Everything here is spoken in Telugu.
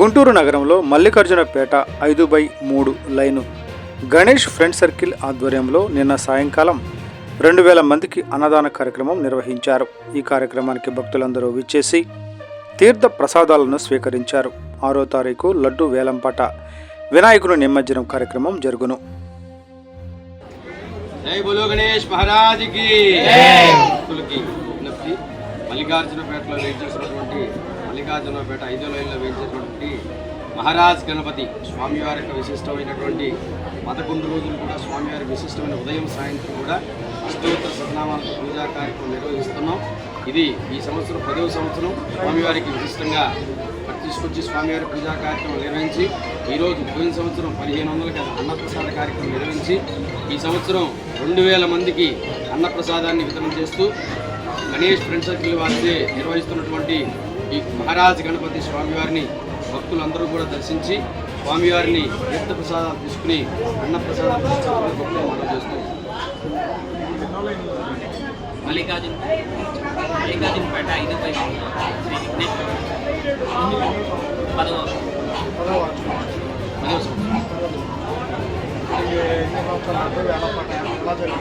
గుంటూరు నగరంలో మల్లికార్జునపేట ఐదు బై మూడు లైను గణేష్ ఫ్రెండ్ సర్కిల్ ఆధ్వర్యంలో నిన్న సాయంకాలం రెండు వేల మందికి అన్నదాన కార్యక్రమం నిర్వహించారు. ఈ కార్యక్రమానికి భక్తులందరూ విచ్చేసి తీర్థ ప్రసాదాలను స్వీకరించారు. ఆరో తారీఖు లడ్డు వేలంపాట వినాయకుని నిమజ్జనం కార్యక్రమం జరుగును. జై బోలో గణేష్ మహారాజ్కి. భక్తులకి విజ్ఞప్తి. మల్లికార్జునపేటలో వేయించేసినటువంటి మల్లికార్జునపేట ఐదో లైన్లో వేయించేసినటువంటి మహారాజ్ గణపతి స్వామివారి యొక్క విశిష్టమైనటువంటి పదకొండు రోజులు కూడా స్వామివారి విశిష్టమైన ఉదయం సాయంత్రం కూడా అష్టోత్తర సతనామాలతో పూజా కార్యక్రమం నిర్వహిస్తున్నాం. ఇది ఈ సంవత్సరం పదవ సంవత్సరం స్వామివారికి విశిష్టంగా తీసుకొచ్చి స్వామివారి పూజా కార్యక్రమం నిర్వహించి ఈరోజు పోయిన సంవత్సరం పదిహేను వందలకి అన్నప్రసాద కార్యక్రమం నిర్వహించి ఈ సంవత్సరం రెండు వేల మందికి అన్నప్రసాదాన్ని వితరణ చేస్తూ గణేష్ ఫ్రెండ్ సర్కిల్ వారిచే నిర్వహిస్తున్నటువంటి ఈ మహారాజ్ గణపతి స్వామివారిని భక్తులందరూ కూడా దర్శించి స్వామివారిని తీర్థ ప్రసాదాలు తీసుకుని అన్నప్రసాదాలు తీసుకుని భక్తులు మనం చేస్తున్నాం మల్లికార్జున్ మల్లికార్జునపేట ఐదు పై శ్రీ విఘ్నేశ్వర పదవ పదవ సంవత్సరం